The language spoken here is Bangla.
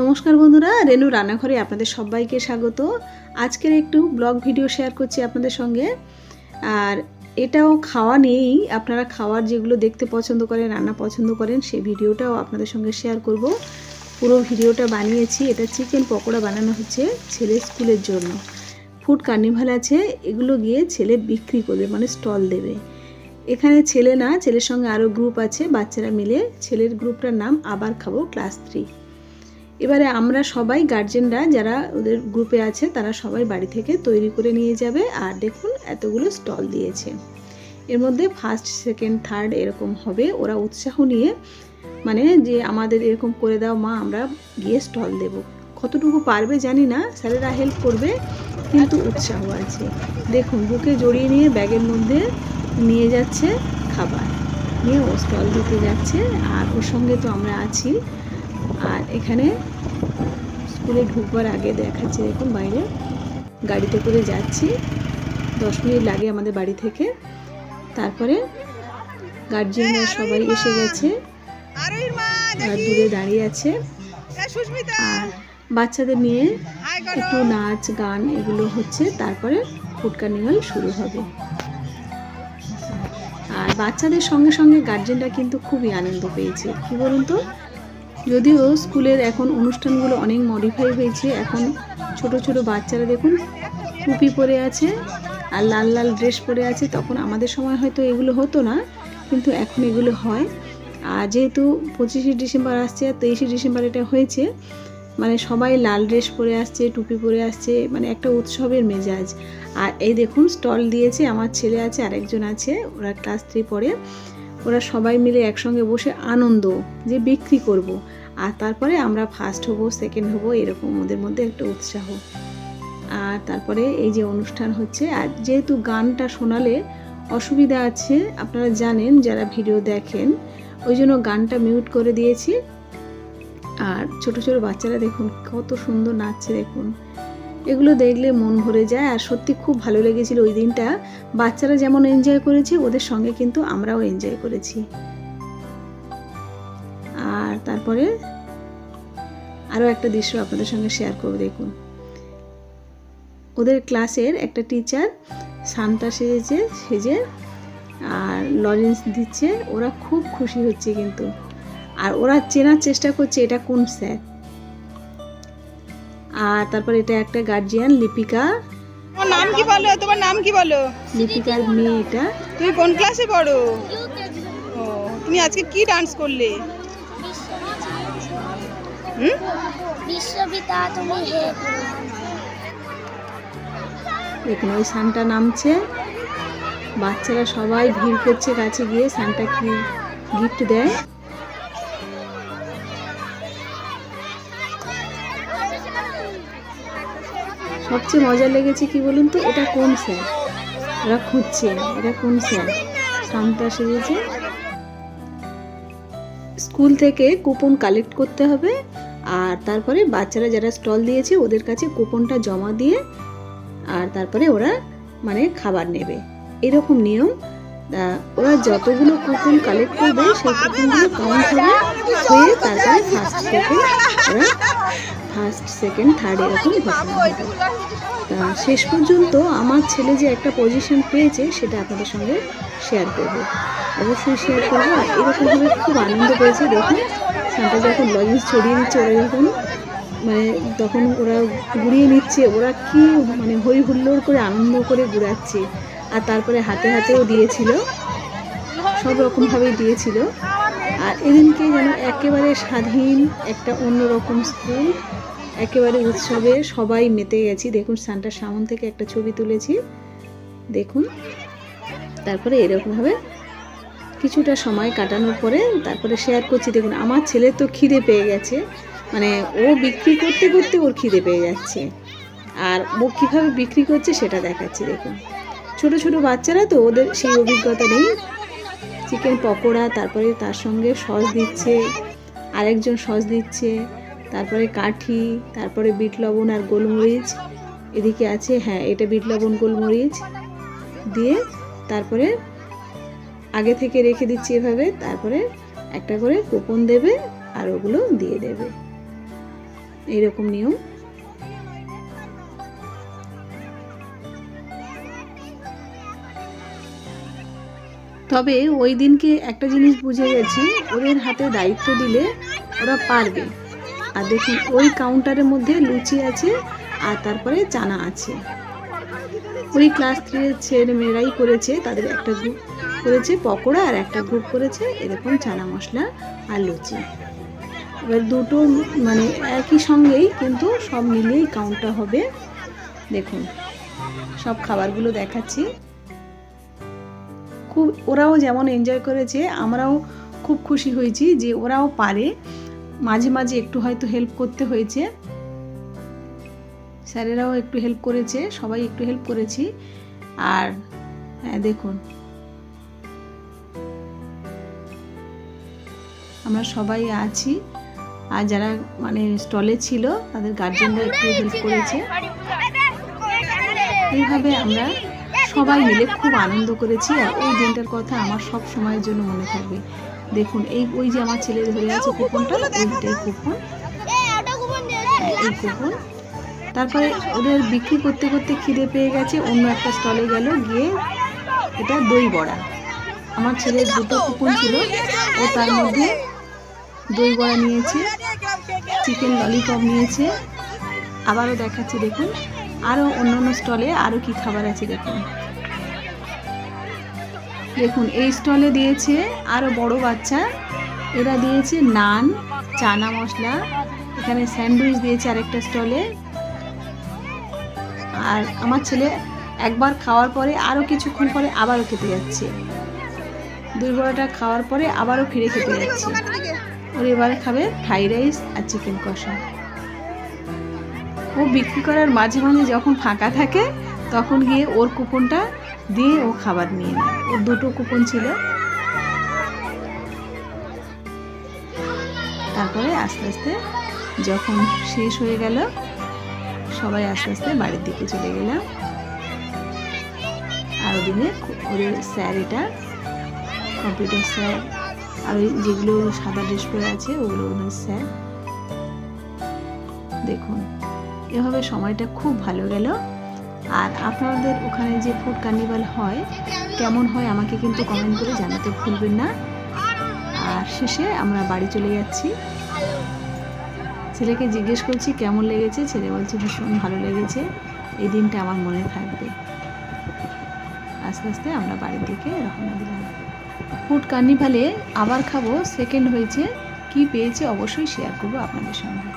নমস্কার বন্ধুরা, রেনু রান্নাঘরে আপনাদের সবাইকে স্বাগত। আজকের একটু ব্লগ ভিডিও শেয়ার করছি আপনাদের সঙ্গে। আর এটাও খাওয়া নিয়েই আপনারা খাওয়ার যেগুলো দেখতে পছন্দ করেন, রান্না পছন্দ করেন, সেই ভিডিওটাও আপনাদের সঙ্গে শেয়ার করব। পুরো ভিডিওটা বানিয়েছি, এটা চিকেন পকোড়া বানানো হচ্ছে ছেলে স্কুলের জন্য। ফুড কার্নিভাল আছে, এগুলো গিয়ে ছেলে বিক্রি করবে মানে স্টল দেবে। এখানে ছেলে না, ছেলের সঙ্গে আরও গ্রুপ আছে, বাচ্চারা মিলে। ছেলের গ্রুপটার নাম আবার খাব ক্লাস থ্রি। এবারে আমরা সবাই গার্জেনরা যারা ওদের গ্রুপে আছে, তারা সবাই বাড়ি থেকে তৈরি করে নিয়ে যাবে। আর দেখুন, এতগুলো স্টল দিয়েছে। এর মধ্যে ফার্স্ট সেকেন্ড থার্ড এরকম হবে। ওরা উৎসাহ নিয়ে মানে যে আমাদের এরকম করে দাও মা, আমরা গিয়ে স্টল দেব। কতটুকু পারবে জানি না, স্যারেরা হেল্প করবে, কিন্তু উৎসাহ আছে। দেখুন, বুকে জড়িয়ে নিয়ে ব্যাগের মধ্যে নিয়ে যাচ্ছে খাবার। নিয়ে ও স্টল দিতে যাচ্ছে। আর ওর সঙ্গে তো আমরা আছি। এখানে স্কুলে ঢুকবার আগে দেখাচ্ছে, দেখুন বাইরে। গাড়িতে করে যাচ্ছি। দশ মিনিট লাগে আমাদের বাড়ি থেকে। তারপরে গার্জিয়ানরা সবাই এসে গেছে। আর দূরে দাঁড়িয়ে আছে। আর বাচ্চাদের নিয়ে একটু নাচ, গান এগুলো হচ্ছে। তারপরে ফুড কার্নিভাল শুরু হবে। আর বাচ্চাদের সঙ্গে সঙ্গে গার্জেনরা কিন্তু খুবই আনন্দ পেয়েছে। কি বলুন তো? যদিও স্কুলের এখন অনুষ্ঠানগুলো অনেক মডিফাই হয়েছে, এখন ছোট ছোট বাচ্চারা দেখুন টুপি পরে আছে আর লাল লাল ড্রেস পরে আছে, তখন আমাদের সময় হয়তো এগুলো হতো না, কিন্তু এখন এগুলো হয় আর যেহেতু পঁচিশে ডিসেম্বর আসছে আর তেইশে ডিসেম্বর এটা হয়েছে মানে সবাই লাল ড্রেস পরে আসছে, টুপি পরে আসছে মানে একটা উৎসবের মেজাজ আর এই দেখুন স্টল দিয়েছে, আমার ছেলে আছে, আরেকজন আছে, ওরা ক্লাস থ্রি পড়ে, ওরা সবাই মিলে একসঙ্গে বসে আনন্দ যে বিক্রি করব। আর তারপরে আমরা ফার্স্ট হব সেকেন্ড হব, এরকম ওদের মধ্যে একটা উৎসাহ। আর তারপরে এই যে অনুষ্ঠান হচ্ছে, আর যেহেতু গানটা শোনালে অসুবিধা আছে, আপনারা জানেন যারা ভিডিও দেখেন, ওই জন্য গানটা মিউট করে দিয়েছি। আর ছোট ছোট বাচ্চারা দেখুন, কত সুন্দর নাচছে দেখুন। এগুলো দেখলে মন ভরে যায়, আর সত্যি খুব ভালো লেগেছিল ওই দিনটা। বাচ্চারা যেমন এনজয় করেছে, ওদের সঙ্গে কিন্তু আমরাও এনজয় করেছি। তারপরে আরও একটা দৃশ্য আপনাদের সঙ্গে শেয়ার করব দেখুন। ওদের ক্লাসের একটা টিচার সান্তা সেজেছে সেজে আর লরেন্স দিচ্ছে। ওরা খুব খুশি হচ্ছে কিন্তু। আর ওরা চেনার চেষ্টা করছে এটা কোন স্যার আর তারপর এটা একটা গার্জিয়ান লিপিকা। তোমার নাম কি বলো? তোমার নাম কি বলো? লিপিকার মেয়ে এটা তুমি কোন ক্লাসে পড়ো? ও তুমি আজকে কি ডান্স করলে? দেখুন ওই সানটা নামছে। বাচ্চারা সবাই ভিড় করছে কাছে গিয়ে সানটা কি গিফট দেয়? সবচেয়ে মজা লেগেছে কি বলুন তো এটা কোন স্যার? ওরা খুঁজছে এটা কোন স্যার? সানটা সেজেছে। স্কুল থেকে কুপন কালেক্ট করতে হবে। আর তারপরে বাচ্চারা যারা স্টল দিয়েছে, ওদের কাছে কুপনটা জমা দিয়ে আর তারপরে ওরা মানে খাবার নেবে। এরকম নিয়ম। ওরা যতগুলো কুপন কালেক্ট করবে, সেই কুপনগুলো কাউন্ট হবে হয়ে তারপরে ফার্স্ট সেকেন্ড ওরা ফার্স্ট সেকেন্ড থার্ড এরকম তা শেষ পর্যন্ত আমার ছেলে যে একটা পজিশন পেয়েছে, সেটা আপনাদের সঙ্গে শেয়ার করব। অবশ্যই শেয়ার করব। এরকমভাবে খুব আনন্দ পেয়েছে, দেখুন। সানটা যখন লজেন্স ছড়িয়ে নিচ্ছে ওরা যখন মানে তখন ওরা ঘুরিয়ে নিচ্ছে, ওরা কি মানে হই হুল্লোড় করে আনন্দ করে ঘুরাচ্ছে। আর তারপরে হাতে হাতেও দিয়েছিল, সব রকমভাবেই দিয়েছিল। আর এদিনকে যেন একেবারে স্বাধীন একটা অন্যরকম স্কুল, একেবারে উৎসবে সবাই মেতে গেছি। দেখুন, সান্টার সামন থেকে একটা ছবি তুলেছি। দেখুন, তারপরে এরকমভাবে কিছুটা সময় কাটানোর পরে তারপরে শেয়ার করছি। দেখুন, আমার ছেলে তো খিদে পেয়ে গেছে। মানে ও বিক্রি করতে করতে ওর খিদে পেয়ে যাচ্ছে। আর ও কীভাবে বিক্রি করছে সেটা দেখাচ্ছি, দেখুন। ছোট ছোট বাচ্চারা তো ওদের সেই অভিজ্ঞতা নেই। চিকেন পকোড়া, তারপরে তার সঙ্গে সস দিচ্ছে, আরেকজন সস দিচ্ছে, তারপরে কাঠি, তারপরে বিট লবণ আর গোলমরিচ। এদিকে আছে হ্যাঁ এটা বিট লবণ, গোলমরিচ। দিয়ে তারপরে আগে থেকে রেখে দিচ্ছি এভাবে, তারপরে একটা করে কুপন দেবে আর ওগুলো দিয়ে দেবে। এইরকম নিয়ম। তবে ওই দিনকে একটা জিনিস বুঝে গেছি, ওদের হাতে দায়িত্ব দিলে ওরা পারবে। আর দেখুন ওই কাউন্টারের মধ্যে লুচি আছে আর তারপরে চানা আছে। ওই ক্লাস থ্রির ছেলে মেয়েরাই করেছে, তাদের একটা গ্রুপ করেছে পকোড়া আর একটা গ্রুপ করেছে এরকম চানা মশলা আর লুচি। এবার দুটো মানে একই সঙ্গেই কিন্তু সব মিলিয়েই কাউন্টটা হবে। দেখুন, সব খাবারগুলো দেখাচ্ছি। খুব, ওরাও যেমন এনজয় করেছে, আমরাও খুব খুশি হয়েছি যে ওরাও পারে। মাঝে মাঝে একটু হয়তো হেল্প করতে হয়েছে। স্যারেরাও একটু হেল্প করেছে, সবাই একটু হেল্প করেছি। আর হ্যাঁ দেখুন আমরা সবাই আছি। আর যারা মানে স্টলে ছিল, তাদের গার্জেনরা একটু হেল্প করেছে। এইভাবে আমরা সবাই মিলে খুব আনন্দ করেছি। আর ওই দিনটার কথা আমার সব সময়ের জন্য মনে থাকবে। দেখুন, এই, ওই যে আমার ছেলে ধরে আছে কুপনটা, ওইটাই কুপন। এই কুপন। তারপরে ওদের বিক্রি করতে করতে খিদে পেয়ে গেছে, অন্য একটা স্টলে গেল, গিয়ে এটা দই বড়া। আমার ছেলের দুটো কুপন ছিল, ও তার মধ্যে দই বড়া নিয়েছে চিকেন ললিপপ নিয়েছে। আবারও দেখাচ্ছি, দেখুন। আরও অন্য অন্য স্টলে আরও কি খাবার আছে, দেখুন। দেখুন, এই স্টলে দিয়েছে আরও বড় বাচ্চা। এরা দিয়েছে নান, চানা মশলা। এখানে স্যান্ডউইচ দিয়েছে আরেকটা স্টলে। আর আমার ছেলে একবার খাওয়ার পরে আরও কিছুক্ষণ পরে আবারও খেতে যাচ্ছে। দুই বড়াটা খাওয়ার পরে আবারও ফিরে খেতে যাচ্ছে। ওর এবারে খাবে ফ্রাইড রাইস আর চিকেন কষা। ও বিক্রি করার মাঝে মাঝে যখন ফাঁকা থাকে, তখন গিয়ে ওর কুপনটা দিয়ে ও খাবার নিয়ে নেয়। ওর দুটো কুপন ছিল। তারপরে আস্তে আস্তে যখন শেষ হয়ে গেল, সবাই আস্তে আস্তে বাড়ির দিকে চলে গেলাম। আর ওদিনে ওদের স্যার এটা কম্পিউটার স্যার আর যেগুলো সাদা ড্রেস পরে আছে, ওগুলো ওনার স্যার দেখুন, এভাবে সময়টা খুব ভালো গেল। আর আপনাদের ওখানে যে ফুড কার্নিভাল হয়, কেমন হয় আমাকে কিন্তু কমেন্ট করে জানাতে ভুলবেন না। আর শেষে আমরা বাড়ি চলে যাচ্ছি। ছেলেকে জিজ্ঞেস করছি, কেমন লেগেছে? ছেলে বলছে, ভীষণ ভালো লেগেছে। এই দিনটা আমার মনে থাকবে। আস্তে আস্তে আমরা বাড়ির দিকে রওনা দিলাম। ফুড কার্নিভালে আবার খাব। সেকেন্ড হয়েছে কি পেয়েছে অবশ্যই শেয়ার করব আপনাদের সঙ্গে।